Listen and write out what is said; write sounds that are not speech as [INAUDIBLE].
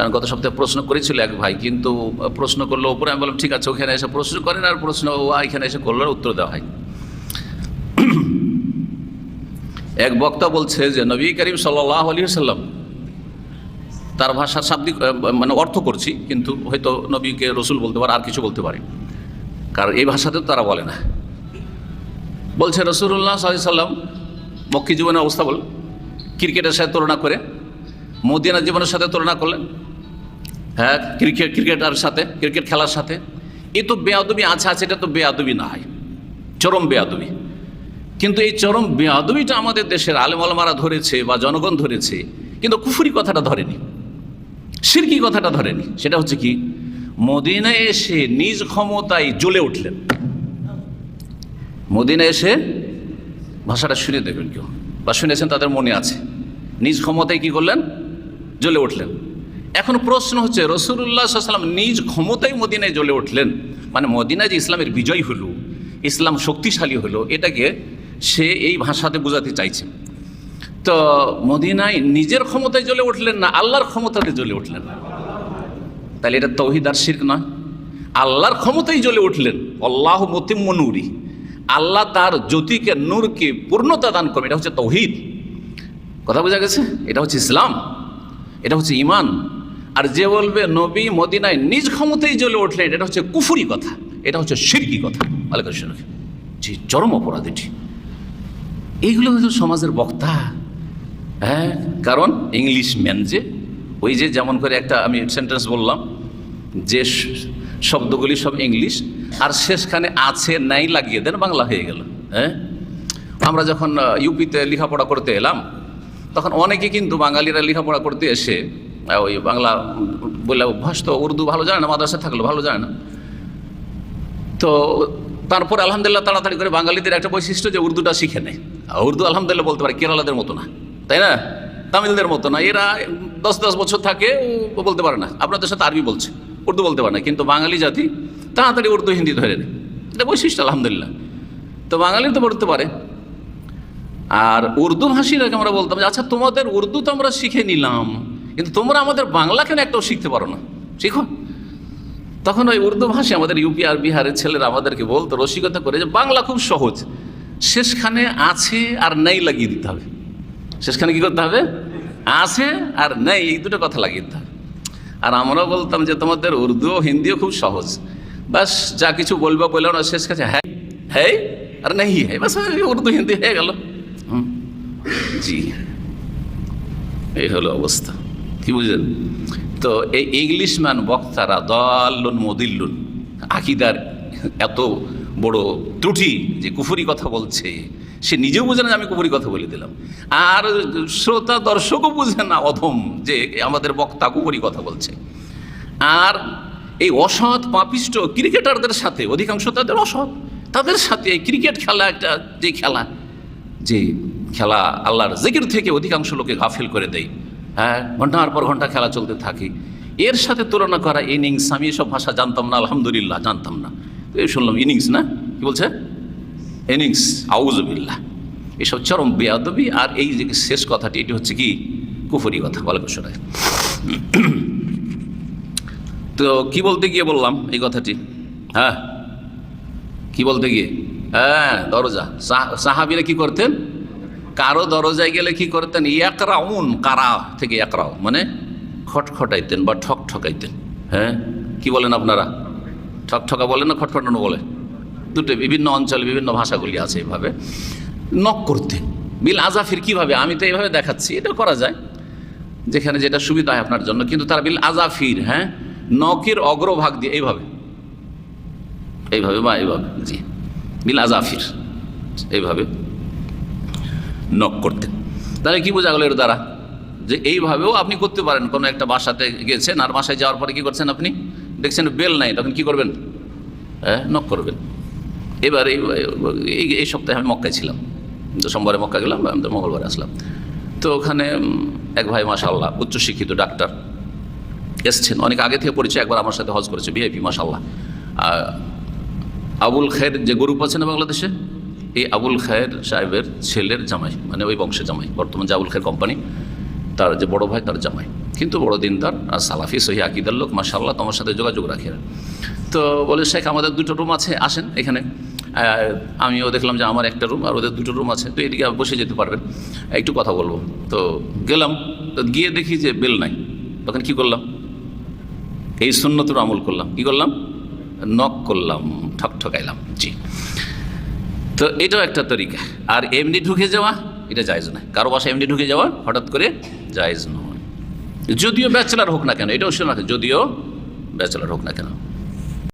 কারণ গত সপ্তাহে প্রশ্ন করেছিল এক ভাই, কিন্তু প্রশ্ন করল ওপরে, আমি বললাম, ঠিক আছে, ওখানে এসে প্রশ্ন করেন আর প্রশ্ন ও এখানে এসে করল উত্তর দেওয়া হয়। [CLEARS THROAT] এক বক্তা বলছে যে, নবী করিম সাল্লাহ আলী সাল্লাম তার ভাষার শাব্দিক মানে অর্থ করছি, কিন্তু হয়তো নবীকে রসুল বলতে পারে, আর কিছু বলতে পারে। কারণ এই ভাষাতে তো তারা বলে না। বলছে রসুল্লাহ সাল্লাম মক্কি জীবনের অবস্থা বল। ক্রিকেটের সাথে তুলনা করে মদিনা জীবনের সাথে তুলনা করলেন হ্যাঁ ক্রিকেট, ক্রিকেটার সাথে, ক্রিকেট খেলার সাথে। এ তো বেয়াদবি আছে আছে, এটা তো বেয়াদবি না হয় চরম বেয়াদবি। কিন্তু এই চরম বেয়াদবিটা আমাদের দেশের আলেমালমারা ধরেছে বা জনগণ ধরেছে, কিন্তু কুফুরি কথাটা ধরেনি। সিরকি কথাটা ধরেনি। সেটা হচ্ছে কি, মদিনায় এসে নিজ ক্ষমতায় জ্বলে উঠলেন। মদিনায় এসে ভাষাটা শুনে দেবেন কেউ, বা শুনেছেন, তাদের মনে আছে। নিজ ক্ষমতায় কি করলেন? জ্বলে উঠলেন। এখন প্রশ্ন হচ্ছে রসুল্লাহ সাল্লাম নিজ ক্ষমতায় মদিনায় জ্বলে উঠলেন। মানে মদিনায় যে ইসলামের বিজয় হলো, ইসলাম শক্তিশালী হলো, এটাকে সে এই ভাষাতে বোঝাতে চাইছে। তো মদিনায় নিজের ক্ষমতায় জ্বলে উঠলেন না আল্লাহর ক্ষমতাতে জ্বলে উঠলেন? তাহলে এটা তৌহিদ আর শির্ক নয়। আল্লাহর ক্ষমতায় জ্বলে উঠলেন। আল্লাহ মতিম নুরি। আল্লাহ তার জ্যোতিকে, নূরকে পূর্ণতা দান করবে এটা হচ্ছে তৌহিদ। কথা বোঝা গেছে? এটা হচ্ছে ইসলাম। এটা হচ্ছে ইমান আর যে বলবে, নবী মদিনায় নিজ ক্ষমতায় জ্বলে উঠলেন, এটা হচ্ছে কুফুরি কথা, এটা হচ্ছে শিরকি কথা। আলাইকুম জি, চরম অপরাধ এটি। এইগুলো হচ্ছে সমাজের বক্তা। হ্যাঁ কারণ ইংলিশ ম্যান যে, ওই যে যেমন করে একটা আমি সেন্টেন্স বললাম, যে শব্দগুলি সব ইংলিশ আর শেষখানে আছে, নাই লাগিয়ে দেন, বাংলা হয়ে গেল। হ্যাঁ? আমরা যখন ইউপিতে লেখাপড়া করতে এলাম, তখন অনেকে কিন্তু বাঙালিরা লেখাপড়া করতে এসে ওই বাংলা বলে অভ্যাস তো উর্দু ভালো জানে না, মাদ্রাসা থাকল ভালো জানে না। তো তারপর আলহামদুলিল্লাহ তাড়াতাড়ি করে বাঙালিদের একটা বৈশিষ্ট্য যে উর্দুটা শিখে নেয়। উর্দু আলহামদুলিল্লাহ বলতে পারে কেরালাদের মতো না, তাই না? তামিলদের মতো না। এরা দশ দশ বছর থাকে বলতে পারে না। আপনাদের সাথে আরবি বলছে, উর্দু বলতে পারে না। কিন্তু বাঙালি জাতি তাড়াতাড়ি উর্দু হিন্দি ধরে নেয়। এটা বৈশিষ্ট্য, আলহামদুলিল্লাহ। তো বাঙালি তো পড়তে পারে। আর উর্দু ভাষীরাকে আমরা বলতাম যে আচ্ছা তোমাদের উর্দু তো আমরা শিখে নিলাম। কিন্তু তোমরা আমাদের বাংলা কেন একটাও শিখতে পারো না? শিখো। তখন ওই উর্দু ভাষী আমাদের ইউপি আর বিহারের ছেলেরা আমাদেরকে বলতো রসিকতা করে যে বাংলা খুব সহজ। শেষখানে আছে আর নেই লাগিয়ে দিতে হবে। শেষখানে কি করতে হবে? আছে আর নেই, এই দুটো কথা লাগিয়ে দিতে হবে। আর আমরাও বলতাম যে তোমাদের উর্দু ও হিন্দিও খুব সহজ। বাস যা কিছু বলব বলল না শেষ কাছে হ্যাঁ হ্যাঁ আর নেই হ্যাঁ বাস উর্দু হিন্দি হয়ে গেল। জি, এই হলো অবস্থা। কি বুঝলেন? তো এই ইংলিশম্যান বক্তারা দল্লুন মদিল্লুন, আকিদার এত বড় ত্রুটি যে কুফুরি কথা বলছে, সে নিজেও বুঝে না আমি কুফুরি কথা বলে দিলাম। আর শ্রোতা দর্শকও বুঝে না অধম যে আমাদের বক্তা কুফুরি কথা বলছে। আর এই অসৎ পাপিষ্ট ক্রিকেটারদের সাথে, অধিকাংশ তাদের অসৎ, তাদের সাথে ক্রিকেট খেলা একটা যে খেলা যে খেলা আল্লাহর জিকির থেকে অধিকাংশ লোকে গাফিল করে দেয়। হ্যাঁ ঘণ্টার পর ঘণ্টা খেলা চলতে থাকে। এর সাথে তুলনা করা ইনিংস, আমি এসব ভাষা জানতাম না, আলহামদুলিল্লাহ জানতাম না। এই শুনলাম, ইনিংস না? কি বলছে? ইনিংস আউজবিল্লাহ এসব চরম বেয়াদবি, আর এই যে শেষ কথাটি, এটি হচ্ছে কি? কুফরি কথা বলে কুশরায় তো কি বলতে গিয়ে বললাম এই কথাটি? হ্যাঁ? কি বলতে গিয়ে? হ্যাঁ দরজা। সাহা- সাহাবিরা কি করতেন? কারও দরজায় গেলে কি করতেন? ইয়াকরাউন, কারা থেকে ইয়াকরাও মানে খটখটাইতেন বা ঠক ঠকাইতেন হ্যাঁ? কি বলেন আপনারা? ঠক ঠকা বলেন না খটখটানো বলে? দুটো বিভিন্ন অঞ্চলে বিভিন্ন ভাষাগুলি আছে এইভাবে নক করতেন। বিল আজাফির কীভাবে? আমি তো এইভাবে দেখাচ্ছি, এটা করা যায়। যেখানে যেটা সুবিধা হয় আপনার জন্য। কিন্তু তারা বিল আজাফির হ্যাঁ? নকের অগ্রভাগ দিয়ে, এইভাবে। এইভাবে বা এইভাবে, জি। বিল আজাফির, এইভাবে। নক করতেন তাহলে কি বোঝা গেল এর দ্বারা? যে এইভাবেও আপনি করতে পারেন। কোনো একটা বাসাতে গেছেন আর বাসায় যাওয়ার পরে কি করছেন আপনি? দেখছেন বেল নাই, তখন কি করবেন? হ্যাঁ নক করবেন। এবার এই, এই- সপ্তাহে আমি মক্কায় ছিলাম। সোমবারে মক্কা গেলাম, আমি তো মঙ্গলবারে আসলাম। তো ওখানে এক ভাই মাশাল্লাহ উচ্চশিক্ষিত ডাক্তার এসছেন। অনেক আগে থেকে পরিচয়, একবার আমার সাথে হজ করেছে ভিআইপি মাশাল্লাহ আর আবুল খায়ের যে গ্রুপ আছে না বাংলাদেশে? এই আবুল খায়ের সাহেবের ছেলের জামাই মানে ওই বংশের জামাই, বর্তমান যে আবুল খায়ের কোম্পানি তার যে বড় ভাই, তার জামাই। কিন্তু বড় দিনদার আর সালাফি, সহি আকিদার লোক মাসাল্লাহ তোমার সাথে যোগাযোগ রাখে। তো বলে, শেখ, আমাদের দুটো রুম আছে, আসেন এখানে। আমিও দেখলাম যে আমার একটা রুম আর ওদের দুটো রুম আছে। তো এদিকে বসে যেতে পারবেন। একটু কথা বলব। তো গেলাম, তো গিয়ে দেখি যে বেল নাই। তখন কি করলাম? এই সুন্নতুর আমল করলাম। কি করলাম? নক করলাম ঠক ঠকাইলাম জি। তো এটাও একটা তরিকা। আর এমনি ঢুকে যাওয়া, এটা জায়জ নয়। কারও বাসায় এমনি ঢুকে যাওয়া, হঠাৎ করে জায়জ নয়। যদিও ব্যাচেলার হোক না কেন, এটাও শোনা যদিও ব্যাচেলার হোক না কেন।